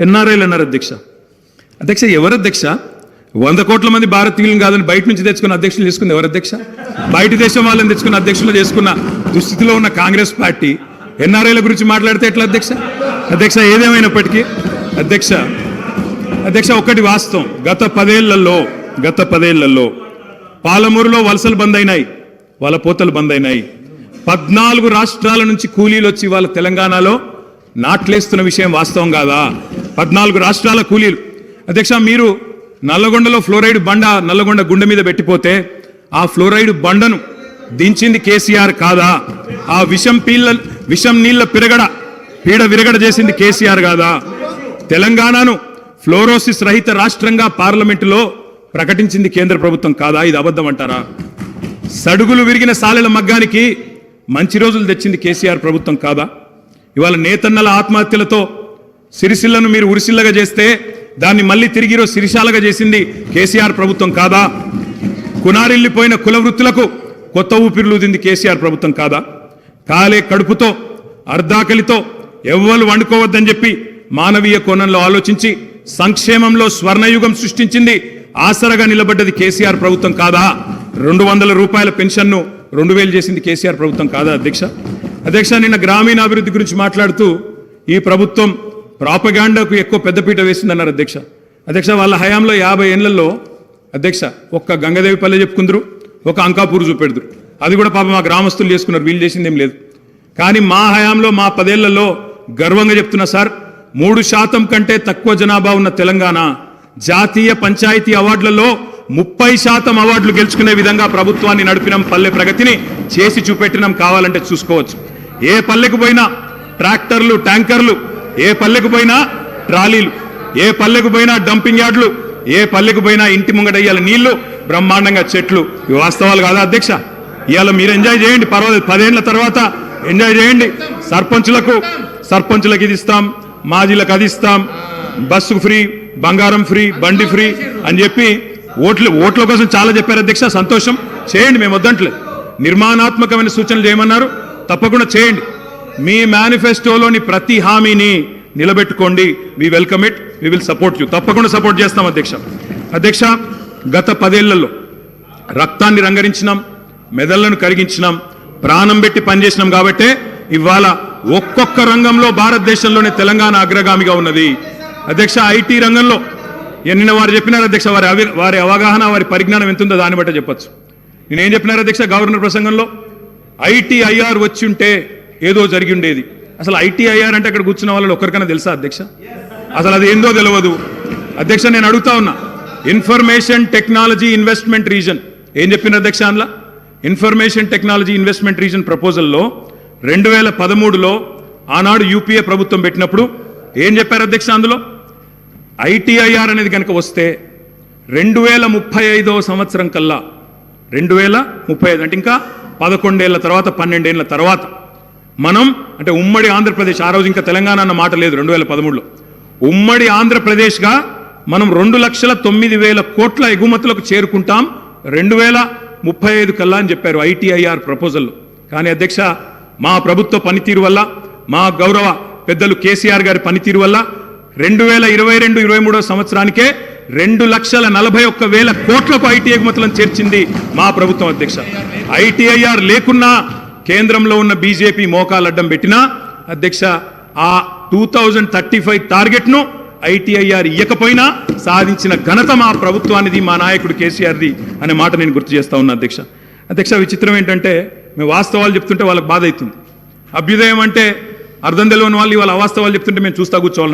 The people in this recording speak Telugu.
ఎన్ఆర్ఐలు అన్నారు అధ్యక్ష. అధ్యక్ష ఎవరు అధ్యక్ష? వంద కోట్ల మంది భారతీయులను కాదని బయట నుంచి తెచ్చుకున్న అధ్యక్షులు చేసుకుంది ఎవరు అధ్యక్ష? బయట దేశం వాళ్ళని తెచ్చుకున్న అధ్యక్షులు చేసుకున్న దుస్థితిలో ఉన్న కాంగ్రెస్ పార్టీ ఎన్ఆర్ఐల గురించి మాట్లాడితే ఎట్లా అధ్యక్ష? అధ్యక్ష ఏదేమైనప్పటికీ అధ్యక్ష అధ్యక్ష ఒక్కటి వాస్తవం. గత పదేళ్ళలో గత పదేళ్ళలో పాలమూరులో వలసలు బంద్ అయినాయి వాళ్ళ పోతలు బంద్ అయినాయి. పద్నాలుగు రాష్ట్రాల నుంచి కూలీలు వచ్చి వాళ్ళ తెలంగాణలో నాట్లేస్తున్న విషయం వాస్తవం కాదా? పద్నాలుగు రాష్ట్రాల కూలీలు. అధ్యక్ష మీరు నల్లగొండలో ఫ్లోరైడ్ బండ నల్లగొండ గుండె మీద పెట్టిపోతే ఆ ఫ్లోరైడ్ బండను దించింది కేసీఆర్ కాదా? ఆ విషం పీళ్ళ విషం నీళ్ళ పిరగడ పీడ విరగడ చేసింది కేసీఆర్ కాదా? తెలంగాణను ఫ్లోరోసిస్ రహిత రాష్ట్రంగా పార్లమెంటులో ప్రకటించింది కేంద్ర ప్రభుత్వం కాదా? ఇది అబద్ధం అంటారా? సడుగులు విరిగిన సాలెల మగ్గానికి మంచి రోజులు తెచ్చింది కేసీఆర్ ప్రభుత్వం కాదా? ఇవాళ నేతన్నల ఆత్మహత్యలతో సిరిసిల్లను మీరు ఉరిసిల్లగా చేస్తే దాన్ని మళ్ళీ తిరిగి సిరిశాలగా చేసింది కేసీఆర్ ప్రభుత్వం కాదా? కునారిల్లిపోయిన కుల వృత్తులకు కొత్త ఊపిరిలుదింది కేసీఆర్ ప్రభుత్వం కాదా? కాలే కడుపుతో అర్ధాకలితో ఎవ్వరు వండుకోవద్దని చెప్పి మానవీయ కోణంలో ఆలోచించి సంక్షేమంలో స్వర్ణయుగం సృష్టించింది ఆసరగా నిలబడ్డది కేసీఆర్ ప్రభుత్వం కాదా? రెండు వందల రూపాయల పెన్షన్ను రెండు వేలు చేసింది కేసీఆర్ ప్రభుత్వం కాదా అధ్యక్ష? అధ్యక్ష నిన్న గ్రామీణాభివృద్ధి గురించి మాట్లాడుతూ ఈ ప్రభుత్వం ప్రాపగాండాకు ఎక్కువ పెద్దపీట వేసిందన్నారు అధ్యక్ష. అధ్యక్ష వాళ్ళ హయాంలో యాభై ఏళ్ళలో అధ్యక్ష ఒక్క గంగదేవి పల్లె చెప్పుకుందరు ఒక అంకాపూర్ చూపెడుదురు అది కూడా పాప మా గ్రామస్తులు చేసుకున్నారు వీళ్ళు చేసింది ఏం లేదు. కానీ మా హయాంలో మా పదేళ్ళలో గర్వంగా చెప్తున్నా సార్ మూడు శాతం కంటే తక్కువ జనాభా ఉన్న తెలంగాణ జాతీయ పంచాయతీ అవార్డులలో ముప్పై శాతం అవార్డులు గెలుచుకునే విధంగా ప్రభుత్వాన్ని నడిపినాం పల్లె ప్రగతిని చేసి చూపెట్టినాం కావాలంటే చూసుకోవచ్చు. ఏ పల్లెకు పోయినా ట్రాక్టర్లు ట్యాంకర్లు ఏ పల్లెకు పోయినా ట్రాలీలు ఏ పల్లెకు పోయినా డంపింగ్ యార్డులు ఏ పల్లెకు పోయినా ఇంటి ముంగడయ్యాలి నీళ్ళు బ్రహ్మాండంగా చెట్లు. ఇవి వాస్తవాలు కాదా అధ్యక్ష? ఇవాళ మీరు ఎంజాయ్ చేయండి పర్వాలేదు. పదేళ్ళ తర్వాత ఎంజాయ్ చేయండి. సర్పంచులకు సర్పంచులకు ఇది ఇస్తాం మాజీలకు అది ఇస్తాం. బస్సు ఫ్రీ బంగారం ఫ్రీ బండి ఫ్రీ అని చెప్పి ఓట్లు ఓట్ల కోసం చాలా చెప్పారు అధ్యక్ష. సంతోషం. చేయండి మేము వద్దంట్లేదు. నిర్మాణాత్మకమైన సూచనలు చేయమన్నారు. తప్పకుండా చేయండి. మీ మేనిఫెస్టోలోని ప్రతి హామీని నిలబెట్టుకోండి. We welcome it we will support you తప్పకుండా సపోర్ట్ చేస్తాం అధ్యక్ష. అధ్యక్ష గత పదేళ్ళలో రక్తాన్ని రంగరించినాం మెదళ్ళను కరిగించినాం ప్రాణం పెట్టి పనిచేసినాం కాబట్టే ఇవాళ ఒక్కొక్క రంగంలో భారతదేశంలోనే తెలంగాణ అగ్రగామిగా ఉన్నది. అధ్యక్ష ఐటీ రంగంలో నిన్న వారు చెప్పినారు అధ్యక్ష వారి అవి వారి అవగాహన వారి పరిజ్ఞానం ఎంతుందో దాన్ని బట్టే చెప్పొచ్చు. నేనేం చెప్పినారు అధ్యక్ష గవర్నర్ ప్రసంగంలో? ఐటీఐఆర్ వచ్చి ఉంటే ఏదో జరిగి ఉండేది. అసలు ఐటీఐఆర్ అంటే అక్కడ కూర్చున్న వాళ్ళు ఒక్కరికైనా తెలుసా అధ్యక్ష? అసలు అది ఏందో తెలియదు అధ్యక్ష నేను అడుగుతా ఉన్నా. Information technology investment region. ఏం చెప్పిన అధ్యక్ష అందులో? ఇన్ఫర్మేషన్ టెక్నాలజీ ఇన్వెస్ట్మెంట్ రీజన్ ప్రపోజల్లో రెండు వేల పదమూడులో ఆనాడు యూపీఏ ప్రభుత్వం పెట్టినప్పుడు ఏం చెప్పారు అధ్యక్ష అందులో? ఐటీఐఆర్ అనేది కనుక వస్తే రెండు వేల ముప్పై ఐదవ సంవత్సరం కల్లా రెండు వేల ముప్పై ఐదు అంటే ఇంకా పదకొండేళ్ళ తర్వాత పన్నెండేళ్ళ తర్వాత మనం అంటే ఉమ్మడి ఆంధ్రప్రదేశ్ ఆ రోజు ఇంకా తెలంగాణ అన్న మాట లేదు రెండు వేల పదమూడులో. ఉమ్మడి ఆంధ్రప్రదేశ్గా మనం రెండు లక్షల తొమ్మిది వేల కోట్ల ఎగుమతులకు చేరుకుంటాం రెండు వేల ముప్పై ఐదు కల్లా అని చెప్పారు ఐటీఐఆర్ ప్రపోజల్లో. కానీ అధ్యక్ష మా ప్రభుత్వ పనితీరు వల్ల మా గౌరవ పెద్దలు కేసీఆర్ గారి పనితీరు వల్ల రెండు వేల ఇరవై రెండు ఇరవై మూడో సంవత్సరానికే రెండు లక్షల నలభై ఒక్క వేల కోట్లకు ఐటీ ఎగుమతులను చేర్చింది మా ప్రభుత్వం అధ్యక్ష. ఐటీఐఆర్ లేకున్నా కేంద్రంలో ఉన్న బీజేపీ మోకాలు అడ్డం పెట్టినా అధ్యక్ష ఆ టూ థౌజండ్ థర్టీ ఫైవ్ టార్గెట్ను ఐటీఐఆర్ ఇయ్యకపోయినా సాధించిన ఘనత మా ప్రభుత్వానిది మా నాయకుడు కేసీఆర్ది అనే మాట నేను గుర్తు చేస్తా ఉన్నా అధ్యక్ష. అధ్యక్ష విచిత్రం ఏంటంటే మేము వాస్తవాలు చెప్తుంటే వాళ్ళకి బాధ అవుతుంది. అభ్యుదయం అంటే అర్థం తెలియని వాళ్ళు వాళ్ళ అవాస్తవాలు చెప్తుంటే మేము చూస్తా కూర్చోవాలి